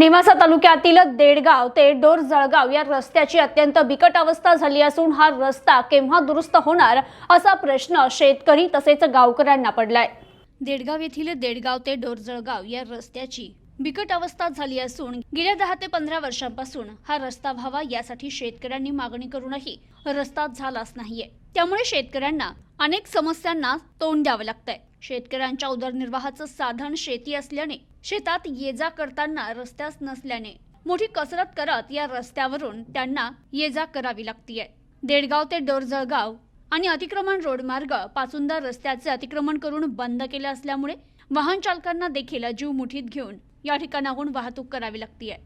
नेवासा तालुक्यातील देडगाव ते डोर जळगाव या रस्त्याची अत्यंत बिकट अवस्था झाली असून हा रस्ता केव्हा दुरुस्त होणार असा प्रश्न शेतकरी तसेच गावकऱ्यांना पडलाय. देडगाव येथील देडगाव ते डोरजळगाव या रस्त्याची बिकट अवस्था झाली असून गेल्या दहा ते पंधरा वर्षांपासून हा रस्ता व्हावा यासाठी शेतकऱ्यांनी मागणी करूनही रस्ता झालाच नाहीये. त्यामुळे शेतकऱ्यांना अनेक समस्यांना तोंड द्यावं लागतंय. शेतकऱ्यांच्या उदरनिर्वाहाचं साधन शेती असल्याने शेतात ये जा करताना रस्त्याच नसल्याने मोठी कसरत करत या रस्त्यावरून त्यांना ये जा करावी लागतीये. देडगाव ते डोरजळगाव आणि अतिक्रमण रोड मार्ग पाचुंदा रस्त्याचे अतिक्रमण करून बंद केले असल्यामुळे वाहन चालकांना देखील जीव मुठीत घेऊन या ठिकाणाहून वाहतूक करावी लागतीये.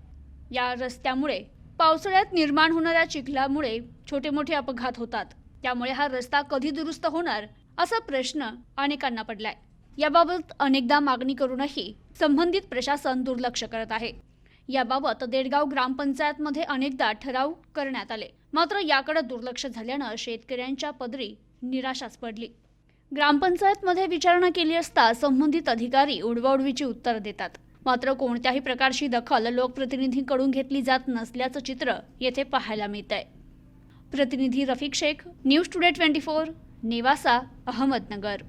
या रस्त्यामुळे पावसाळ्यात निर्माण होणाऱ्या चिखलामुळे छोटे मोठे अपघात होतात. त्यामुळे हा रस्ता कधी दुरुस्त होणार असा प्रश्न अनेकांना पडलाय. याबाबत अनेकदा मागणी करूनही संबंधित प्रशासन दुर्लक्ष करत आहे. याबाबत देडगाव ग्रामपंचायतमध्ये अनेकदा ठराव करण्यात आले. मात्र याकडे दुर्लक्ष झाल्यानं शेतकऱ्यांच्या पदरी निराशाच पडली. ग्रामपंचायतमध्ये विचारणा केली असता संबंधित अधिकारी उडवाउडवीची उत्तर देतात. मात्र कोणत्याही प्रकारची दखल लोकप्रतिनिधींकडून घेतली जात नसल्याचं चित्र येथे पाहायला मिळत आहे प्रतिनिधी Rafiq Shaikh news today twenty four Nevasa Ahmednagar